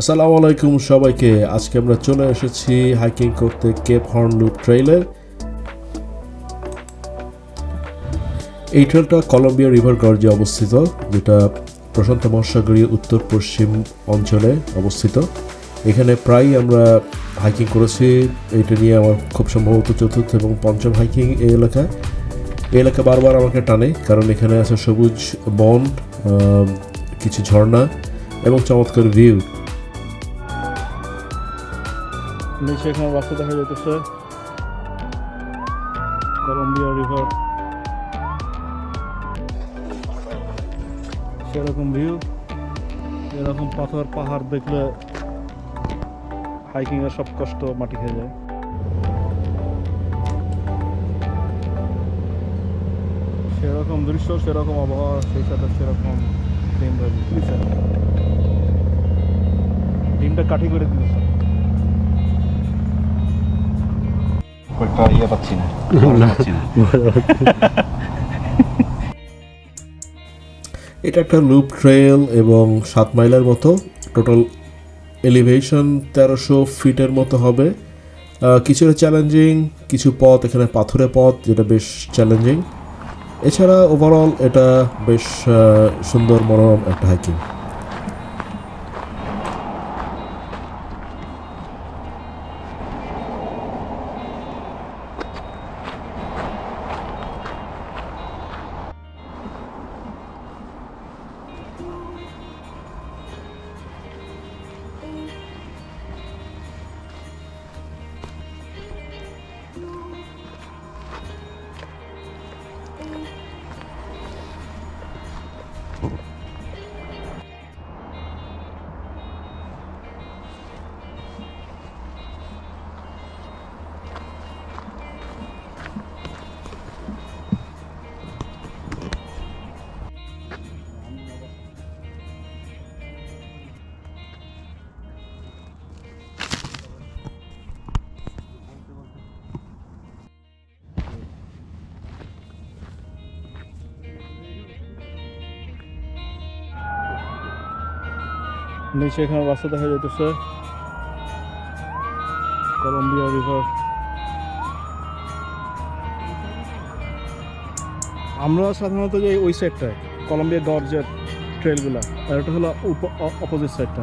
আসসালামু আলাইকুম সবাইকে। আজকে আমরা চলে এসেছি হাইকিং করতে কেপ হর্ন লুপ ট্রেইলে এই ট্রেলটা কলম্বিয়া রিভার গর্জে অবস্থিত, যেটা প্রশান্ত মহাসাগরীয় উত্তর পশ্চিম অঞ্চলে অবস্থিত। এখানে প্রায়ই আমরা হাইকিং করেছি, এটা নিয়ে আমার খুব সম্ভবত চতুর্থ এবং পঞ্চম হাইকিং এই এলাকায়। এই এলাকা বারবার আমাকে টানে, কারণ এখানে আছে সবুজ বন কিছু ঝর্ণা এবং চমৎকার ভিউ নিচে এখানে রাস্তা দেখা যেতেছে কলম্বিয়া রিভার সেরকম ভিউ এরকম পাথর, পাহাড় দেখলে হাইকিং এর সব কষ্ট মাটি খেয়ে যায়। সেরকম দৃশ্য, সেরকম আবহাওয়া, সেই সাথে সেরকম ডিম ডিমটা কাঠি করে দিতেছে কয়েকটা ইয়ে পাচ্ছি না। এটা একটা লুপ ট্রেল এবং সাত মাইলের মতো। টোটাল এলিভেশন তেরোশো ফিটের মতো হবে। কিছুটা চ্যালেঞ্জিং কিছু পথ এখানে পাথুরে পথ যেটা বেশ চ্যালেঞ্জিং এছাড়া ওভারঅল এটা বেশ সুন্দর মনোরম একটা হাইকিং নিচে এখানে রাস্তা দেখা যেতেছে কলম্বিয়া রিভার আমরা সাধারণত যে ওই সাইডটায় কলম্বিয়া গর্জের ট্রেলগুলা আর এটা হলো অপোজিট সাইডটা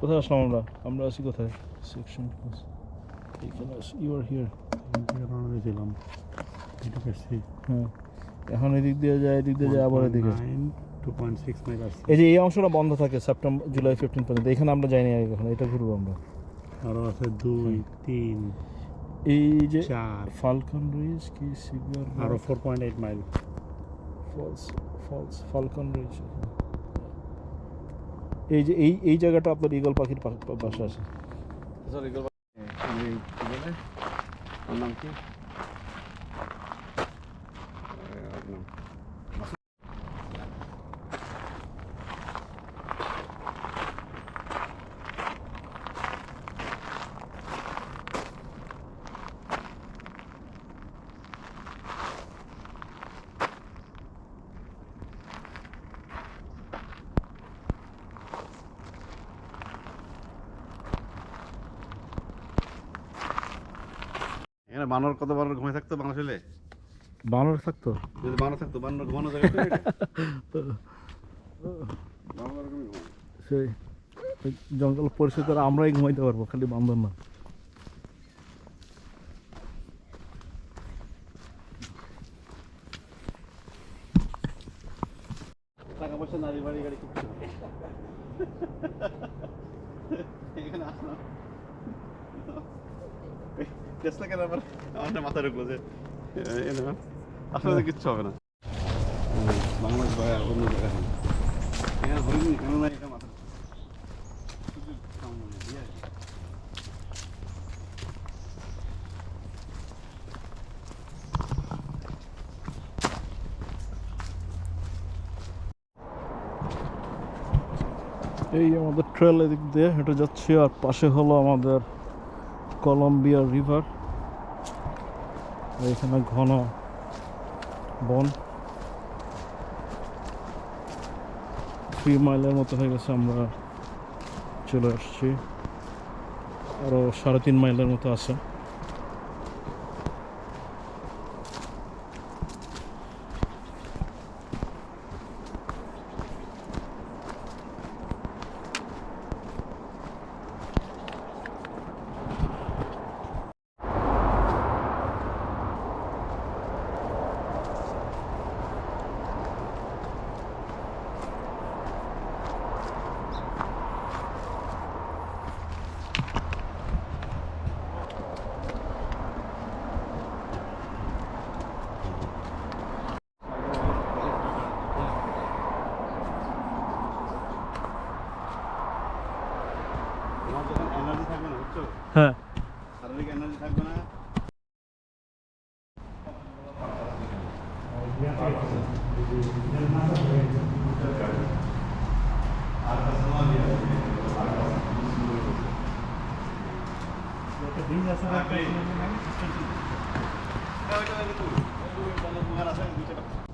কোথায় আসলাম আমরা? আমরা আছি কোথায়? সেকশন আছি ইউ আর হিয়ার দিলাম এটা হ্যাঁ। এখন এদিক দিয়ে যায় এদিক দিয়ে যায় আবার এদিকে এই যে এই অংশটা বন্ধ থাকে সেপ্টেম্বর জুলাই ফিফটিন পর্যন্ত। এখানে আমরা যাইনি আগে কখনো এটা ঘুরবো আমরা। আরও আছে দুই তিন এই যে চার। ফালকন রিজ কি সিগার আরও four point eight mile falls falls Falcon Ridge এই যে এই এই জায়গাটা আপনার ইগল পাখির পা- পা- বাসা আছে। নাম কি? এখানে বানর কত বানর ঘুমাই থাকতো বাংলা ছেলে বানর থাকতো? যদি বানর থাকতো বানর ঘুমানো জায়গা তো বানর এরকমই সেই জঙ্গল পরিস্থিতি আমরাই ঘুমাইতে পারব খালি বান্দর না টাকা পয়সা নারী বাড়ি গাড়ি এখানে আসলাম টেসলা কেন আমার আমার মাথায় ঢুকলো যে এ না এই আমাদের ট্রেল এদিক দিয়ে হেঁটে যাচ্ছি, আর পাশে হলো আমাদের কলম্বিয়া রিভার এখানে ঘন বন। থ্রি মাইলের মতো হয়ে গেছে আমরা চলে আসছি। আরও সাড়ে তিন মাইলের মতো আছে। Gracias.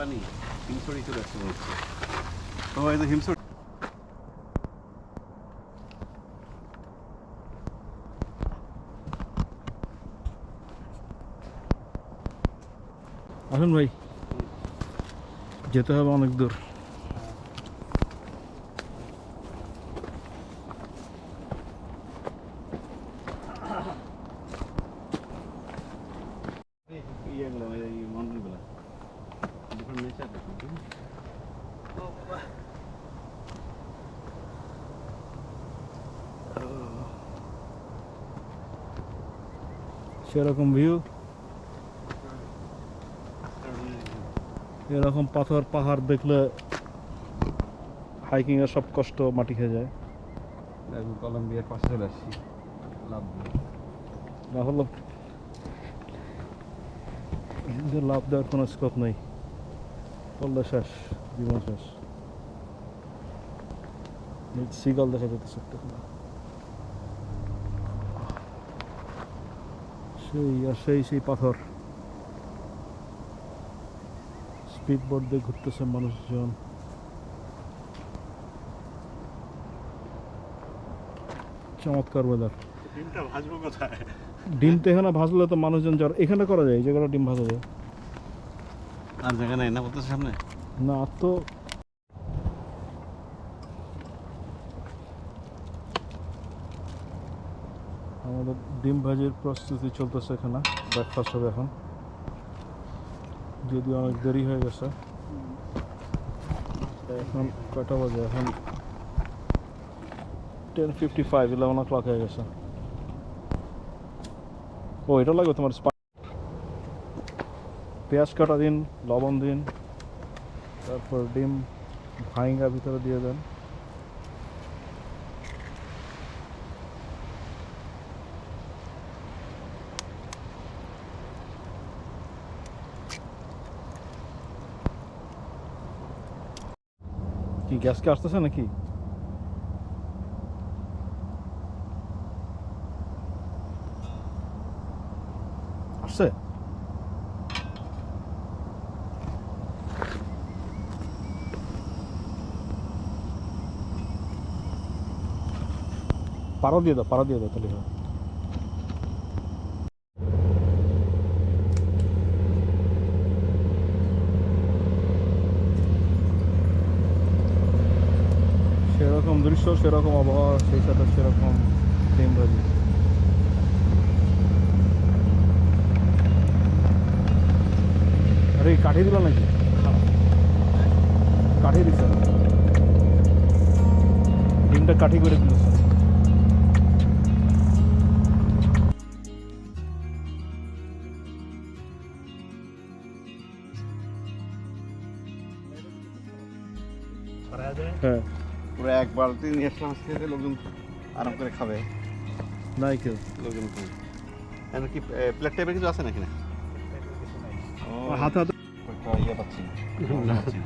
পানি হিমসড়ি চলে আসছে বলছে। হিমসড়ি আসুন ভাই। যেতে হবে অনেক দূর। সেরকম ভিউ এরকম পাথর পাহাড় দেখলে হাইকিং এর সব কষ্ট মাটি খেয়ে যায়। কলম্বিয়ার পাশে চলে আসছি। লাভ না হলো লাভ। দেওয়ার কোনো স্কোপ নেই। পড়লে শেষ জীবন শেষ। সিগল দেখা যেতেছে একটা। সেই আর সেই সেই পাথর। স্পিড বোর্ড দিয়ে ঘুরতেছে মানুষজন। চমৎকার ওয়েদার ডিমটা ভাজবো কোথায়? ডিমটা এখানে ভাজলে তো মানুষজন জ্বর এখানে করা যায় এই জায়গাটা ডিম ভাজা যায়। আর জায়গা নেই না সামনে? না তো আমাদের ডিম ভাজির প্রস্তুতি চলতেছে এখানে ব্রেকফাস্ট হবে এখন। যদিও অনেক দেরি হয়ে গেছে। এখন কটা বাজে? এখন ten fifty five eleven o'clock হয়ে গেছে। ও, এটা লাগবে তোমার পেঁয়াজ কাটা দিন, লবণ দিন, তারপর ডিম ভাইঙ্গা ভিতরে দিয়ে দেন। কি গ্যাসকে আসতেছে নাকি আসছে পাড়া দিয়ে দাও পাড়া দিয়ে দাও তাহলে হয় দৃশ্য সেরকম আবহাওয়া সেই সাথে সেরকম রয়েছে আরে কাঠি দিল নাকি? কাঠি দিছে। ডিমটা কাঠি করে দিল। হ্যাঁ। এক বালতি নিয়ে আসলাম আজকে লোকজন আরাম করে খাবে। নাই কেউ। লোকজন এখন কি প্লেট টাইপের কিছু আছে নাকি না? ও হাতে হাতে একটা ইয়ে পাচ্ছি। আছে।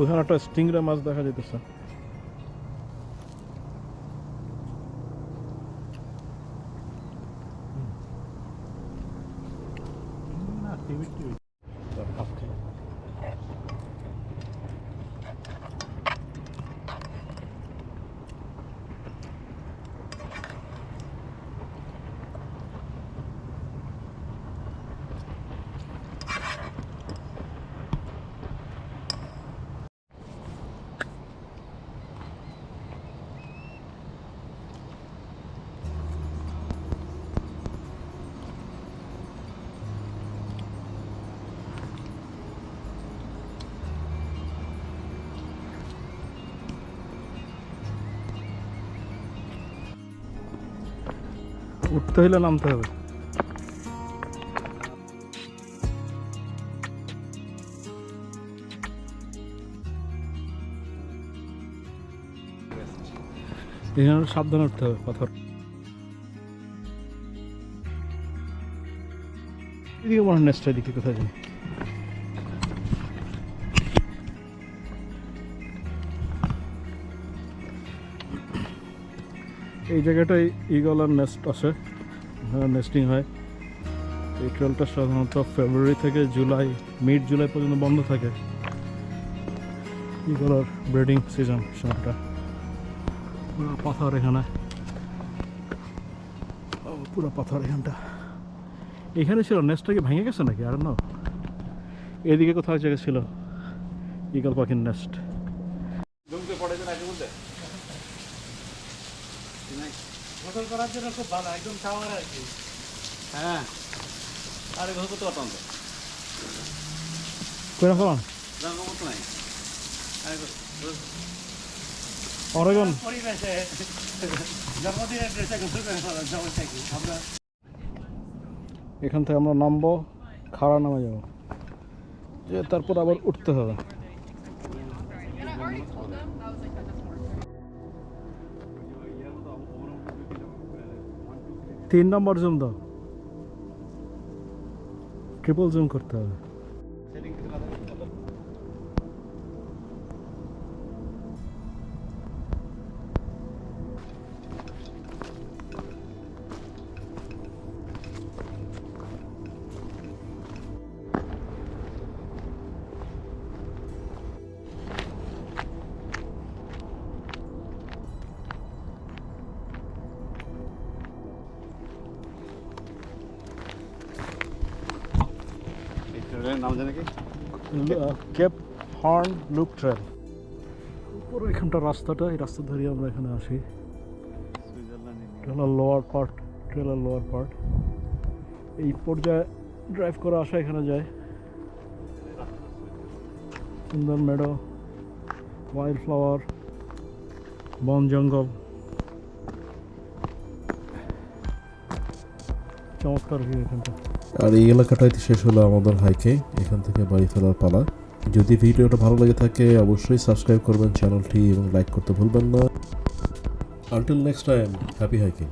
ওখানে একটা স্টিংরা মাছ দেখা যেতেছে উঠতে হইলে নামতে হবে। সাবধানে উঠতে হবে পাথর। এদিকে মনে হয় নেক্সট এদিকে কোথায় যাই। এই জায়গাটায় ইগলার নেস্ট আছে। নেস্টিং হয়। এই ট্রেলটা সাধারণত ফেব্রুয়ারি থেকে জুলাই মিড জুলাই পর্যন্ত বন্ধ থাকে। ইগলার ব্রিডিং সিজন পুরো পাথর এখানে। পুরো পাথর এখানটা। এখানে ছিল নেস্টটা কি ভেঙে গেছে নাকি? আর না এদিকে কোথাও জায়গা ছিল। ইগল পাখির নেস্ট জমিতে পড়ে যে নাকি বলতে গোসল করার জন্য খুব ভালো একদম টাওয়ার আর কি। হ্যাঁ। আরে ঘর করতে পারতাম তো। কইরা ফেলাম জানা মতো নাই। আরে পরিবেশে জন্মদিনের ড্রেসে গোসল করে আমরা এখান থেকে আমরা নামবো খাড়া নামে যাব। যে তারপর আবার উঠতে হবে। তিন নম্বর জুম দাও। ট্রিপল জুম করতে হবে। ট্রেনের নাম জানে কি? কেপ হর্ন লুক ট্রেল পুরো এখানটা রাস্তাটা এই রাস্তা ধরে আমরা এখানে আসি। Trailer lower part trailer lower part এই পর্যায়ে ড্রাইভ করে আসা এখানে যায়। সুন্দর মেডো ওয়াইল্ড ফ্লাওয়ার বন জঙ্গল। চমৎকার ভিউ এখানটা। আর এই এলাকাটাই শেষ হলো আমাদের হাইকে এখান থেকে বাড়ি ফেরার পালা। যদি ভিডিওটা ভালো লেগে থাকে, অবশ্যই সাবস্ক্রাইব করবেন চ্যানেলটি এবং লাইক করতে ভুলবেন না। Until next time happy hiking